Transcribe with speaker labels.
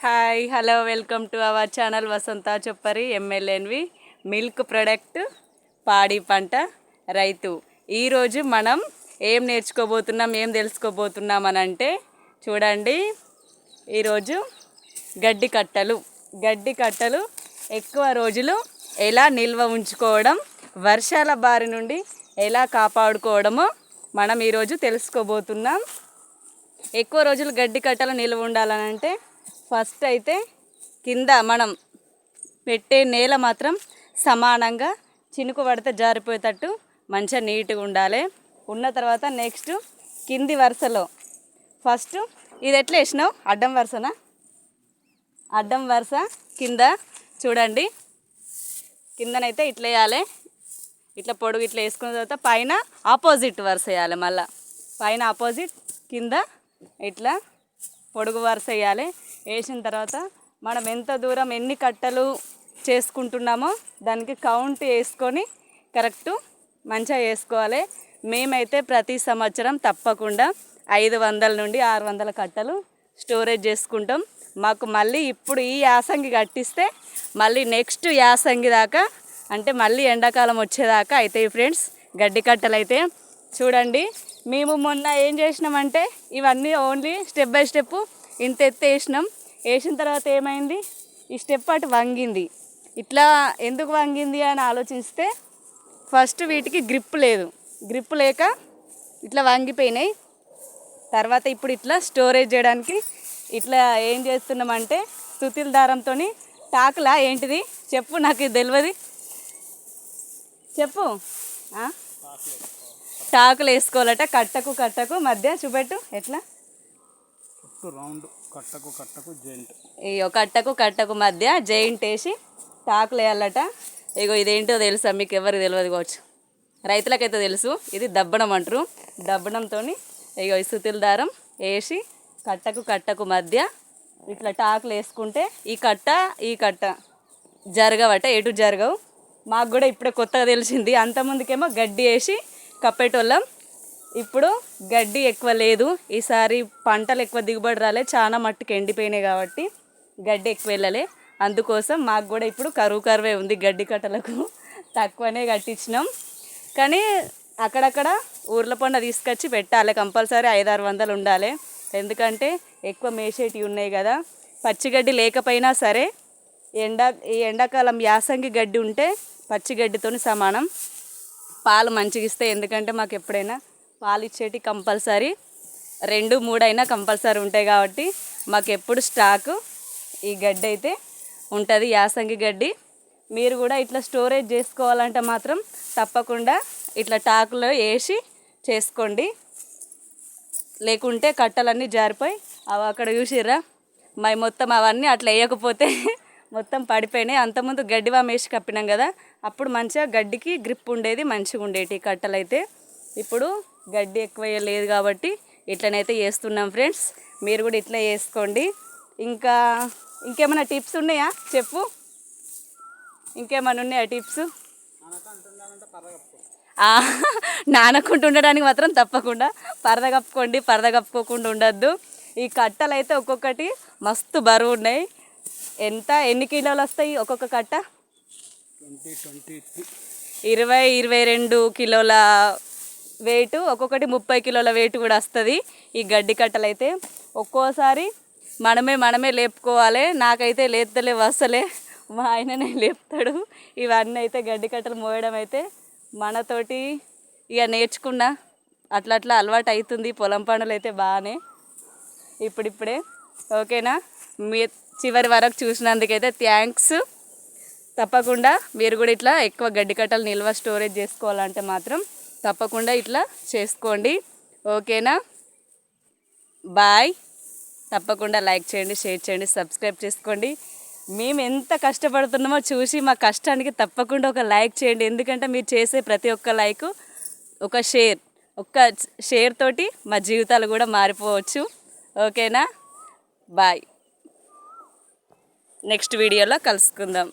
Speaker 1: Hi hello welcome to our channel Vasantha Choppari ఎమ్మెల్యేన్వి milk product పాడి పంట రైతు ఈరోజు మనం ఏం నేర్చుకోబోతున్నాం ఏం తెలుసుకోబోతున్నాం అని అంటే చూడండి ఈరోజు గడ్డి కట్టలు. గడ్డి కట్టలు ఎక్కువ రోజులు ఎలా నిల్వ ఉంచుకోవడం వర్షాల బారి నుండి ఎలా కాపాడుకోవడమో మనం ఈరోజు తెలుసుకోబోతున్నాం. ఎక్కువ రోజులు గడ్డి కట్టలు నిల్వ ఉండాలనంటే ఫస్ట్ అయితే కింద మనం పెట్టే నేల మాత్రం సమానంగా చినుకు పడితే జారిపోయేటట్టు మంచిగా నీట్గా ఉండాలి. ఉన్న తర్వాత నెక్స్ట్ కింది వరుసలో. ఫస్ట్ ఇది ఎట్లా వేసినావు? అడ్డం వరుసనా? అడ్డం వరుస కింద చూడండి. కిందనైతే ఇట్లా వేయాలి. ఇట్లా పొడుగు ఇట్లా వేసుకున్న తర్వాత పైన ఆపోజిట్ వరుస వేయాలి మళ్ళీ. పైన ఆపోజిట్ కింద ఇట్లా పొడుగు వరుస వేయాలి. వేసిన తర్వాత మనం ఎంత దూరం ఎన్ని కట్టలు చేసుకుంటున్నామో దానికి కౌంట్ వేసుకొని కరెక్టు మంచిగా వేసుకోవాలి. మేమైతే ప్రతి సంవత్సరం తప్పకుండా ఐదు వందల నుండి ఆరు వందల కట్టలు స్టోరేజ్ చేసుకుంటాం. మాకు మళ్ళీ ఇప్పుడు ఈ యాసంగి కట్టిస్తే మళ్ళీ నెక్స్ట్ యాసంగి దాకా అంటే మళ్ళీ ఎండాకాలం వచ్చేదాకా అవుతాయి ఫ్రెండ్స్ గడ్డి కట్టలు అయితే చూడండి. మేము మొన్న ఏం చేసినామంటే ఇవన్నీ ఓన్లీ స్టెప్ బై స్టెప్ ఇంత ఎత్తు వేసినాం. వేసిన తర్వాత ఏమైంది? ఈ స్టెప్ అటు వంగింది. ఇట్లా ఎందుకు వంగింది అని ఆలోచిస్తే ఫస్ట్ వీటికి గ్రిప్ లేదు. గ్రిప్ లేక ఇట్లా వంగిపోయినాయి. తర్వాత ఇప్పుడు ఇట్లా స్టోరేజ్ చేయడానికి ఇట్లా ఏం చేస్తున్నామంటే సుతిల దారంతో టాకులా ఏంటిది? చెప్పు నాకు ఇది తెలియదు చెప్పు. టాకులు వేసుకోవాలట. కట్టకు కట్టకు మధ్య చూపెట్టు. ఎట్లా?
Speaker 2: చుట్టూ రౌండ్ కట్టకు కట్టకు జైంట్
Speaker 1: ఇగో కట్టకు కట్టకు మధ్య జైంట్ వేసి టాకులు వేయాలట. ఇగో ఇదేంటో తెలుసా మీకు ఎవరికి తెలియదు కావచ్చు. రైతులకైతే తెలుసు ఇది దబ్బడం అంటారు. దబ్బడంతో ఇగో ఈ దారం వేసి కట్టకు కట్టకు మధ్య ఇట్లా టాకులు వేసుకుంటే ఈ కట్ట ఈ కట్ట జరగవట ఎటు జరగవు. మాకు కూడా ఇప్పుడే కొత్తగా తెలిసింది అంతముందుకేమో గడ్డి వేసి కప్పేటోళ్ళం. ఇప్పుడు గడ్డి ఎక్కువ లేదు. ఈసారి పంటలు ఎక్కువ దిగుబడి రాలే. చాలా మట్టుకు ఎండిపోయినాయి కాబట్టి గడ్డి ఎక్కువ వెళ్ళలే. అందుకోసం మాకు కూడా ఇప్పుడు కరువు కరువే ఉంది గడ్డి కట్టలకు. తక్కువనే కట్టించినాం. కానీ అక్కడక్కడ ఊర్ల పండ తీసుకొచ్చి పెట్టాలి. కంపల్సరీ ఐదారు వందలు ఉండాలి. ఎందుకంటే ఎక్కువ మేసేటివి ఉన్నాయి కదా. పచ్చిగడ్డి లేకపోయినా సరే ఎండా ఈ ఎండాకాలం యాసంగి గడ్డి ఉంటే పచ్చిగడ్డితో సమానం. పాలు మంచిగా ఇస్తాయి ఎందుకంటే మాకు ఎప్పుడైనా పాలు ఇచ్చేటి కంపల్సరీ. రెండు మూడైనా కంపల్సరీ ఉంటాయి కాబట్టి మాకు ఎప్పుడు స్టాకు ఈ గడ్డి అయితే ఉంటుంది యాసంగి గడ్డి. మీరు కూడా ఇట్లా స్టోరేజ్ చేసుకోవాలంటే మాత్రం తప్పకుండా ఇట్లా టాకులో వేసి చేసుకోండి. లేకుంటే కట్టలన్నీ జారిపోయి అవి అక్కడ చూసిర్రా? మై మొత్తం అవన్నీ అట్లా వేయకపోతే మొత్తం పడిపోయినాయి. అంతకుముందు గడ్డి వామ వేసి కప్పినాం కదా అప్పుడు మంచిగా గడ్డికి గ్రిప్ ఉండేది మంచిగా ఉండేటి కట్టలైతే. ఇప్పుడు గడ్డి ఎక్కువ లేదు కాబట్టి ఇట్లనైతే చేస్తున్నాం ఫ్రెండ్స్. మీరు కూడా ఇట్లా చేసుకోండి ఇంకా ఇంకేమైనా టిప్స్ ఉన్నాయా? చెప్పు. ఇంకేమైనా ఉన్నాయా టిప్స్? ఆ, నానకుండా ఉండడానికి మాత్రం తప్పకుండా పరద కప్పుకోండి పరద కప్పుకోకుండా ఉండద్దు. ఈ కట్టలు అయితే ఒక్కొక్కటి మస్తు బరువు ఉన్నాయి. ఎంత ఎన్ని కిలోలు వస్తాయి ఒక్కొక్క కట్ట? ఇరవై ఇరవై రెండు కిలోల వెయిట్ ఒక్కొక్కటి ముప్పై కిలోల వెయిట్ కూడా వస్తుంది. ఈ గడ్డి కట్టలు అయితే ఒక్కోసారి మనమే మనమే లేపుకోవాలి. నాకైతే లేపుతలే వస్తలే. మా ఆయననే లేపుతాడు. ఇవన్నీ అయితే గడ్డి కట్టలు మోయడం అయితే మనతోటి ఇక నేర్చుకున్నా. అట్లా అట్లా అలవాటు అవుతుంది పొలం పనులు అయితే బాగానే ఇప్పుడిప్పుడే. ఓకేనా? మీ చివరి వరకు చూసినందుకైతే థ్యాంక్స్. తప్పకుండా మీరు కూడా ఇట్లా ఎక్కువ గడ్డి కట్టలు నిల్వ స్టోరేజ్ చేసుకోవాలంటే మాత్రం తప్పకుండా ఇట్లా చేసుకోండి. ఓకేనా? బాయ్. తప్పకుండా లైక్ చేయండి షేర్ చేయండి సబ్స్క్రైబ్ చేసుకోండి. మేము ఎంత కష్టపడుతున్నామో చూసి మా కష్టానికి తప్పకుండా ఒక లైక్ చేయండి. ఎందుకంటే మీరు చేసే ప్రతి ఒక్క లైక్ ఒక షేర్ ఒక్క షేర్ తోటి మా జీవితాలు కూడా మారిపోవచ్చు. ఓకేనా? బాయ్. నెక్స్ట్ వీడియోలో కలుసుకుందాం.